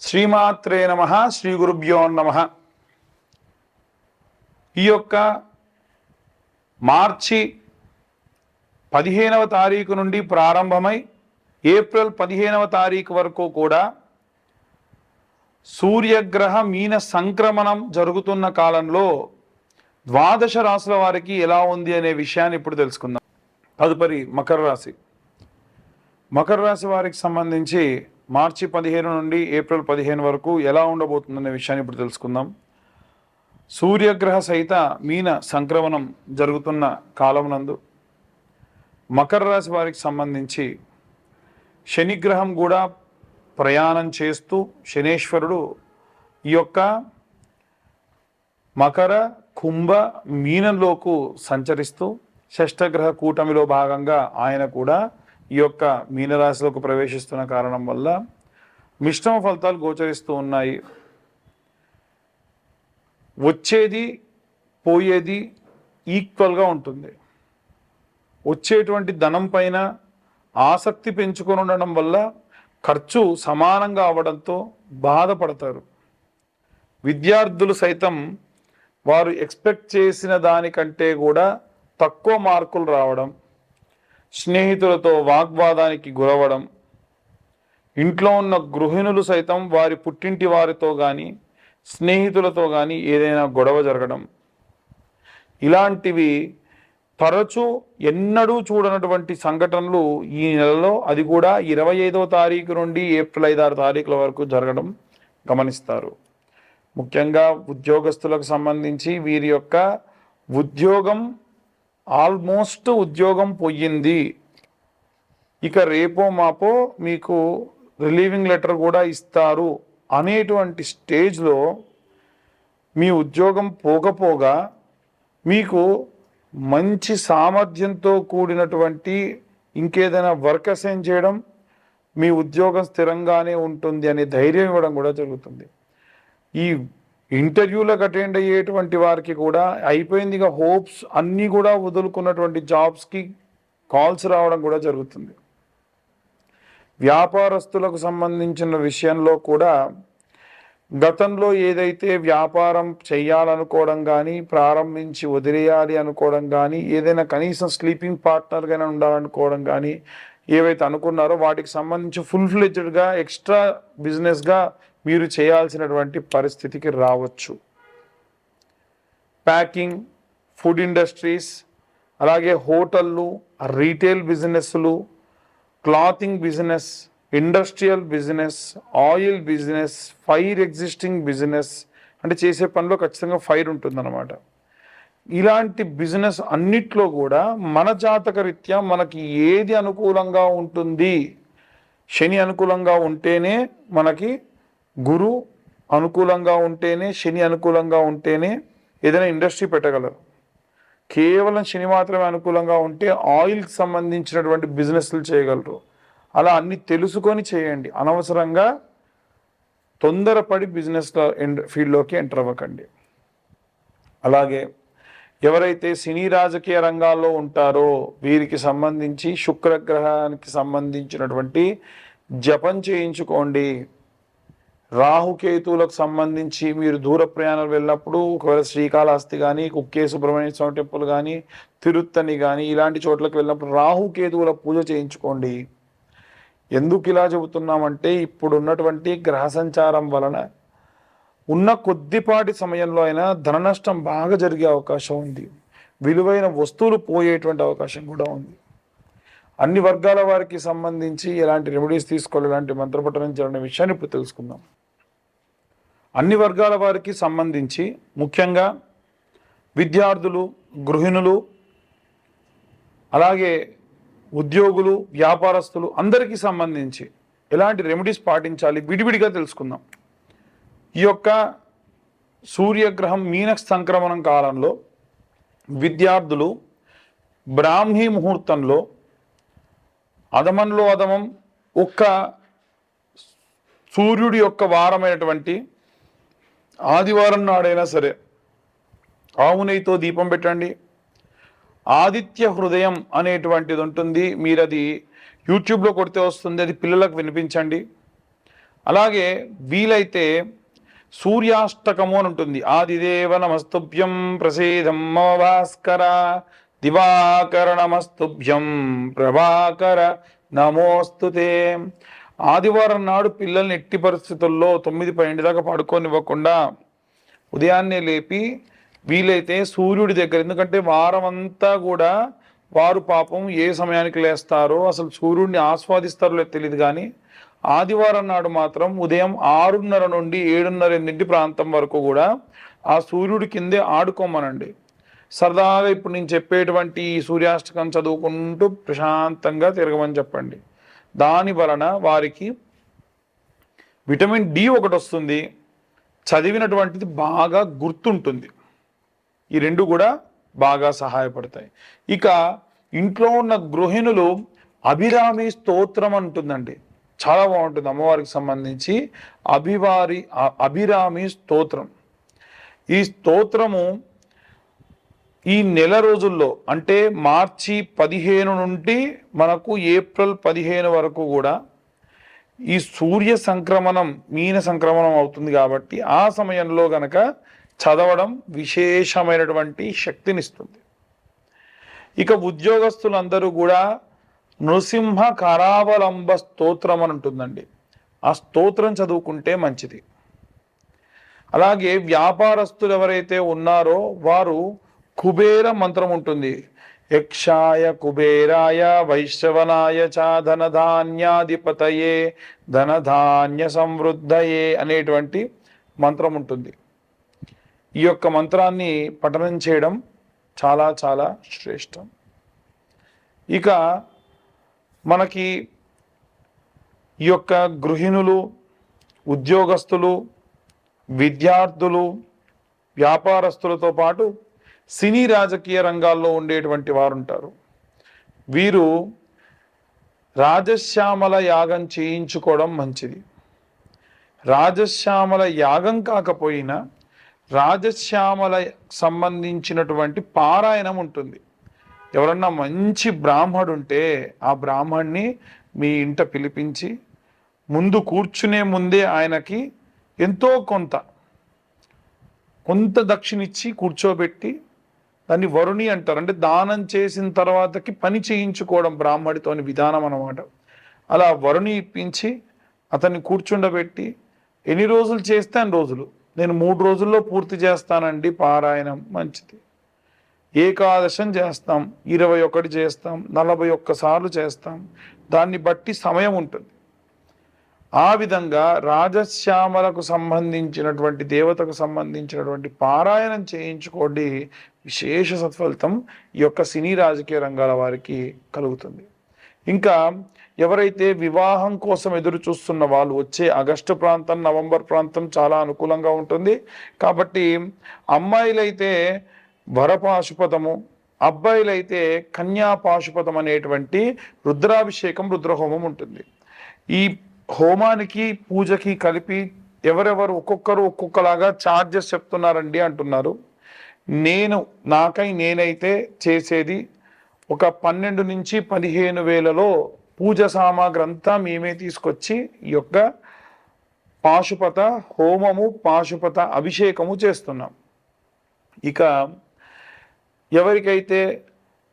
శ్రీమాత్రే నమ శ్రీ గురుభ్యో నమ. ఈ యొక్క మార్చి పదిహేనవ తారీఖు నుండి ప్రారంభమై ఏప్రిల్ పదిహేనవ తారీఖు వరకు కూడా సూర్యగ్రహ మీన సంక్రమణం జరుగుతున్న కాలంలో ద్వాదశ రాశుల వారికి ఎలా ఉంది అనే విషయాన్ని ఇప్పుడు తెలుసుకుందాం. తదుపరి మకర రాశి. మకర రాశి వారికి సంబంధించి మార్చి పదిహేను నుండి ఏప్రిల్ పదిహేను వరకు ఎలా ఉండబోతుందనే విషయాన్ని ఇప్పుడు తెలుసుకుందాం. సూర్యగ్రహ సహిత మీన సంక్రమణం జరుగుతున్న కాలమునందు మకర రాశి వారికి సంబంధించి శనిగ్రహం కూడా ప్రయాణం చేస్తూ శనేశ్వరుడు ఈ యొక్క మకర కుంభ మీనంలోకు సంచరిస్తూ షష్టగ్రహ కూటమిలో భాగంగా ఆయన కూడా ఈ యొక్క మీనరాశిలోకి ప్రవేశిస్తున్న కారణం వల్ల మిశ్రమ ఫలితాలు గోచరిస్తూ ఉన్నాయి. వచ్చేది పోయేది ఈక్వల్గా ఉంటుంది. వచ్చేటువంటి ధనం పైన ఆసక్తి పెంచుకొని ఉండడం వల్ల ఖర్చు సమానంగా అవడంతో బాధపడతారు. విద్యార్థులు సైతం వారు ఎక్స్పెక్ట్ చేసిన దానికంటే కూడా తక్కువ మార్కులు రావడం స్నేహితులతో వాగ్వాదానికి గురవడం ఇంట్లో ఉన్న గృహిణులు సైతం వారి పుట్టింటి వారితో కానీ స్నేహితులతో కానీ ఏదైనా గొడవ జరగడం. ఇలాంటివి తరచూ ఎన్నడూ చూడనటువంటి సంఘటనలు ఈ నెలలో అది కూడా ఇరవై ఐదవ తారీఖు నుండి ఏప్రిల్ ఐదారు తారీఖుల వరకు జరగడం గమనిస్తారు. ముఖ్యంగా ఉద్యోగస్తులకు సంబంధించి వీరి యొక్క ఉద్యోగం ఆల్మోస్ట్ ఉద్యోగం పోయింది. ఇక రేపో మాపో మీకు రిలీవింగ్ లెటర్ కూడా ఇస్తారు. అనేటువంటి స్టేజ్లో మీ ఉద్యోగం పోకపోగా మీకు మంచి సామర్థ్యంతో కూడినటువంటి ఇంకేదైనా వర్క్ అసైన్ చేయడం మీ ఉద్యోగం స్థిరంగానే ఉంటుంది అనే ధైర్యం ఇవ్వడం కూడా జరుగుతుంది. ఈ ఇంటర్వ్యూలకు అటెండ్ అయ్యేటువంటి వారికి కూడా అయిపోయింది ఇక హోప్స్ అన్నీ కూడా వదులుకున్నటువంటి జాబ్స్కి కాల్స్ రావడం కూడా జరుగుతుంది. వ్యాపారస్తులకు సంబంధించిన విషయంలో కూడా గతంలో ఏదైతే వ్యాపారం చేయాలనుకోవడం కానీ ప్రారంభించి వదిలేయాలి అనుకోవడం కానీ ఏదైనా కనీసం స్లీపింగ్ పార్ట్నర్గానే ఉండాలనుకోవడం కానీ ఏవైతే అనుకున్నారో వాటికి సంబంధించి ఫుల్ ఫ్లెజ్డ్గా ఎక్స్ట్రా బిజినెస్గా మీరు చేయాల్సినటువంటి పరిస్థితికి రావచ్చు. ప్యాకింగ్ ఫుడ్ ఇండస్ట్రీస్ అలాగే హోటళ్ళు రీటైల్ బిజినెస్లు clothing business industrial business oil business fire existing business అంటే చేసే పనిలో ఖచ్చితంగా ఫైర్ ఉంటుందన్నమాట. ఇలాంటి బిజినెస్ అన్నిట్లో కూడా మన జాతక రీత్యా మనకి ఏది అనుకూలంగా ఉంటుంది? శని అనుకూలంగా ఉంటేనే మనకి గురు అనుకూలంగా ఉంటేనే శని అనుకూలంగా ఉంటేనే ఏదైనా ఇండస్ట్రీ పెట్టగలరు. కేవలం శని మాత్రమే అనుకూలంగా ఉంటే ఆయిల్కి సంబంధించినటువంటి బిజినెస్లు చేయగలరు. అలా అన్ని తెలుసుకొని చేయండి. అనవసరంగా తొందరపడి బిజినెస్లో ఫీల్డ్లోకి ఎంటర్ అవ్వకండి. అలాగే ఎవరైతే సినీ రాజకీయ రంగాల్లో ఉంటారో వీరికి సంబంధించి శుక్రగ్రహానికి సంబంధించినటువంటి జపం చేయించుకోండి. రాహుకేతువులకు సంబంధించి మీరు దూర ప్రయాణాలు వెళ్ళినప్పుడు ఒకవేళ శ్రీకాళహస్తి కానీ కుక్కే సుబ్రహ్మణ్య స్వామి టెంపుల్ కానీ తిరుత్తని కానీ ఇలాంటి చోట్లకు వెళ్ళినప్పుడు రాహుకేతువుల పూజ చేయించుకోండి. ఎందుకు ఇలా చెబుతున్నామంటే ఇప్పుడు ఉన్నటువంటి గ్రహ సంచారం వలన ఉన్న కొద్దిపాటి సమయంలో అయినా ధన నష్టం బాగా జరిగే అవకాశం ఉంది. విలువైన వస్తువులు పోయేటువంటి అవకాశం కూడా ఉంది. అన్ని వర్గాల వారికి సంబంధించి ఎలాంటి రెమెడీస్ తీసుకోవాలి ఎలాంటి మంత్రపఠనం చేయాలనే విషయాన్ని ఇప్పుడు తెలుసుకుందాం. అన్ని వర్గాల వారికి సంబంధించి ముఖ్యంగా విద్యార్థులు గృహిణులు అలాగే ఉద్యోగులు వ్యాపారస్తులు అందరికీ సంబంధించి ఎలాంటి రెమెడీస్ పాటించాలి విడివిడిగా తెలుసుకుందాం. ఈ యొక్క సూర్యగ్రహం మీన సంక్రమణం కాలంలో విద్యార్థులు బ్రాహ్మీ ముహూర్తంలో అదమంలో అదమం ఒక్క సూర్యుడి యొక్క వారమైనటువంటి ఆదివారం నాడైనా సరే ఆవునైతో దీపం పెట్టండి. ఆదిత్య హృదయం అనేటువంటిది ఉంటుంది. మీరు అది యూట్యూబ్లో కొడితే వస్తుంది. అది పిల్లలకు వినిపించండి. అలాగే వీలైతే సూర్యాష్టకము అని ఉంటుంది. ఆదిదేవ నమస్తుభ్యం ప్రసీదం భాస్కర దివాకర నమస్తుభ్యం ప్రభాకర నమోస్తుతే. ఆదివారం నాడు పిల్లల్ని ఎట్టి పరిస్థితుల్లో తొమ్మిది పన్నెండు దాకా పడుకోనివ్వకుండా ఉదయాన్నే లేపి వీలైతే సూర్యుడి దగ్గర ఎందుకంటే వారం అంతా కూడా వారు పాపం ఏ సమయానికి లేస్తారో అసలు సూర్యుడిని ఆస్వాదిస్తారో లేదో తెలియదు కానీ ఆదివారం నాడు మాత్రం ఉదయం ఆరున్నర నుండి ఏడున్నర ఎనిమిది ప్రాంతం వరకు కూడా ఆ సూర్యుడి కిందే ఆడుకోమనండి. సరదాగా ఇప్పుడు నేను చెప్పేటువంటి ఈ సూర్యాష్టకం చదువుకుంటూ ప్రశాంతంగా తిరగమని చెప్పండి. దాని వలన వారికి విటమిన్ డి ఒకటి వస్తుంది. చదివినటువంటిది బాగా గుర్తుంటుంది. ఈ రెండు కూడా బాగా సహాయపడతాయి. ఇక ఇంట్లో ఉన్న గృహిణులు అభిరామి స్తోత్రం అంటుందండి. చాలా బాగుంటుంది. అమ్మవారికి సంబంధించి అభివారి అభిరామి స్తోత్రం. ఈ స్తోత్రము ఈ నెల రోజుల్లో అంటే మార్చి పదిహేను నుండి మనకు ఏప్రిల్ పదిహేను వరకు కూడా ఈ సూర్య సంక్రమణం మీన సంక్రమణం అవుతుంది కాబట్టి ఆ సమయంలో గనక చదవడం విశేషమైనటువంటి శక్తినిస్తుంది. ఇక ఉద్యోగస్తులందరూ కూడా నృసింహ కరావలంబ స్తోత్రం అని ఉంటుందండి. ఆ స్తోత్రం చదువుకుంటే మంచిది. అలాగే వ్యాపారస్తులు ఎవరైతే ఉన్నారో వారు కుబేర మంత్రం ఉంటుంది. యక్షాయ కుబేరాయ వైశ్రవనాయ చ ధనధాన్యాధిపతయే ధనధాన్య సమృద్ధయే అనేటువంటి మంత్రం ఉంటుంది. ఈ యొక్క మంత్రాన్ని పఠనం చేయడం చాలా చాలా శ్రేష్టం. ఇక మనకి ఈ యొక్క గృహిణులు ఉద్యోగస్తులు విద్యార్థులు వ్యాపారస్తులతో పాటు సినీ రాజకీయ రంగాల్లో ఉండేటువంటి వారు ఉంటారు వీరు రాజశ్యామల యాగం చేయించుకోవడం మంచిది. రాజశ్యామల యాగం కాకపోయినా రాజశ్యామల సంబంధించినటువంటి పారాయణం ఉంటుంది. ఎవరన్నా మంచి బ్రాహ్మడు ఉంటే ఆ బ్రాహ్మణ్ణి మీ ఇంట పిలిపించి ముందు కూర్చునే ముందే ఆయనకి ఎంతో కొంత కొంత దక్షిణిచ్చి కూర్చోబెట్టి దాన్ని వరుణి అంటారు. అంటే దానం చేసిన తర్వాతకి పని చేయించుకోవడం బ్రాహ్మడితోని విధానం అనమాట అలా వరుణి ఇప్పించి అతన్ని కూర్చుండబెట్టి ఎన్ని రోజులు చేస్తే అన్ని రోజులు? నేను మూడు రోజుల్లో పూర్తి చేస్తానండి పారాయణం మంచిది. ఏకాదశం చేస్తాం ఇరవై ఒకటి చేస్తాం నలభై ఒక్కసార్లు చేస్తాం. దాన్ని బట్టి సమయం ఉంటుంది. ఆ విధంగా రాజశ్యామలకు సంబంధించినటువంటి దేవతకు సంబంధించినటువంటి పారాయణం చేయించుకోండి. విశేష సత్ఫలితం ఈ యొక్క సినీ రాజకీయ రంగాల వారికి కలుగుతుంది. ఇంకా ఎవరైతే వివాహం కోసం ఎదురు చూస్తున్న వాళ్ళు వచ్చే ఆగస్టు ప్రాంతం నవంబర్ ప్రాంతం చాలా అనుకూలంగా ఉంటుంది. కాబట్టి అమ్మాయిలైతే వరపాశుపదము అబ్బాయిలైతే కన్యాపాశుపదం అనేటువంటి రుద్రాభిషేకం రుద్రహోమం ఉంటుంది. ఈ హోమానికి పూజకి కలిపి ఎవరెవరు ఒక్కొక్కరు ఒక్కొక్కలాగా ఛార్జెస్ చెప్తున్నారండి అంటున్నారు. నేను నాకై నేనైతే చేసేది ఒక పన్నెండు నుంచి పదిహేను వేలలో పూజ సామాగ్రి అంతా మేమే తీసుకొచ్చి ఈ యొక్క పాశుపత హోమము పాశుపత అభిషేకము చేస్తున్నాం. ఇక ఎవరికైతే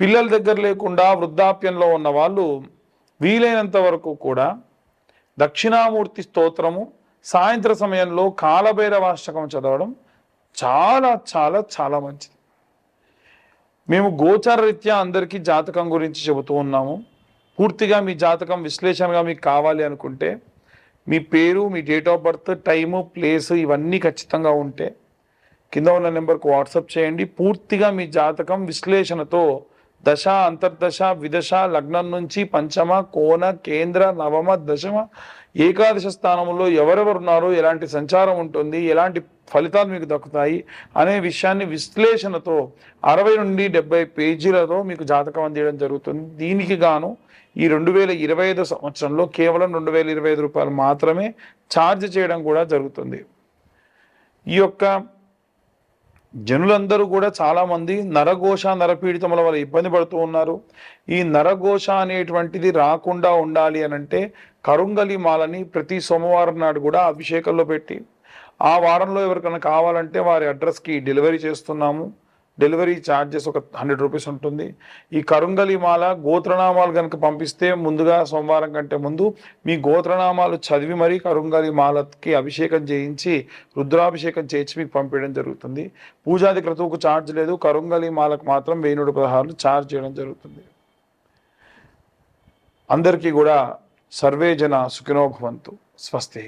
పిల్లల దగ్గర లేకుండా వృద్ధాప్యంలో ఉన్న వాళ్ళు వీలైనంత వరకు కూడా దక్షిణామూర్తి స్తోత్రము సాయంత్ర సమయంలో కాలభైరవాష్టకం చదవడం చాలా చాలా చాలా మంచిది. మేము గోచార రీత్యా అందరికీ జాతకం గురించి చెబుతూ ఉన్నాము. పూర్తిగా మీ జాతకం విశ్లేషణగా మీకు కావాలి అనుకుంటే మీ పేరు మీ date of birth time place ఇవన్నీ ఖచ్చితంగా ఉంటే కింద ఉన్న నెంబర్కు వాట్సాప్ చేయండి. పూర్తిగా మీ జాతకం విశ్లేషణతో దశ అంతర్దశ విదశ లగ్నం నుంచి పంచమ కోన కేంద్ర నవమ దశమ ఏకాదశ స్థానంలో ఎవరెవరు ఉన్నారో ఎలాంటి సంచారం ఉంటుంది ఎలాంటి ఫలితాలు మీకు దక్కుతాయి అనే విషయాన్ని విశ్లేషణతో అరవై నుండి డెబ్బై పేజీలతో మీకు జాతకం అందించడం జరుగుతుంది. దీనికి గాను ఈ రెండు వేల ఇరవై ఐదు సంవత్సరంలో కేవలం రెండు వేల ఇరవై ఐదు రూపాయలు మాత్రమే ఛార్జ్ చేయడం కూడా జరుగుతుంది. ఈ యొక్క జనులందరూ కూడా చాలామంది నరఘోష నరపీడితముల వల్ల ఇబ్బంది పడుతూ ఉన్నారు. ఈ నరఘోష అనేటువంటిది రాకుండా ఉండాలి అని అంటే కరుంగలి మాలని ప్రతి సోమవారం నాడు కూడా అభిషేకంలో పెట్టి ఆ వారంలో ఎవరికైనా కావాలంటే వారి అడ్రస్కి డెలివరీ చేస్తున్నాము. డెలివరీ ఛార్జెస్ ఒక హండ్రెడ్ రూపీస్ ఉంటుంది. ఈ కరుంగలి మాల గోత్రనామాలు కనుక పంపిస్తే ముందుగా సోమవారం కంటే ముందు మీ గోత్రనామాలు చదివి మరీ కరుంగలి మాలకి అభిషేకం చేయించి రుద్రాభిషేకం చేయించి మీకు పంపించడం జరుగుతుంది. పూజాది క్రతువుకు ఛార్జ్ లేదు. కరుంగలి మాలకు మాత్రం వెయ్యి నూట పదహారులు ఛార్జ్ చేయడం జరుగుతుంది. అందరికీ కూడా సర్వే జన స్వస్తి.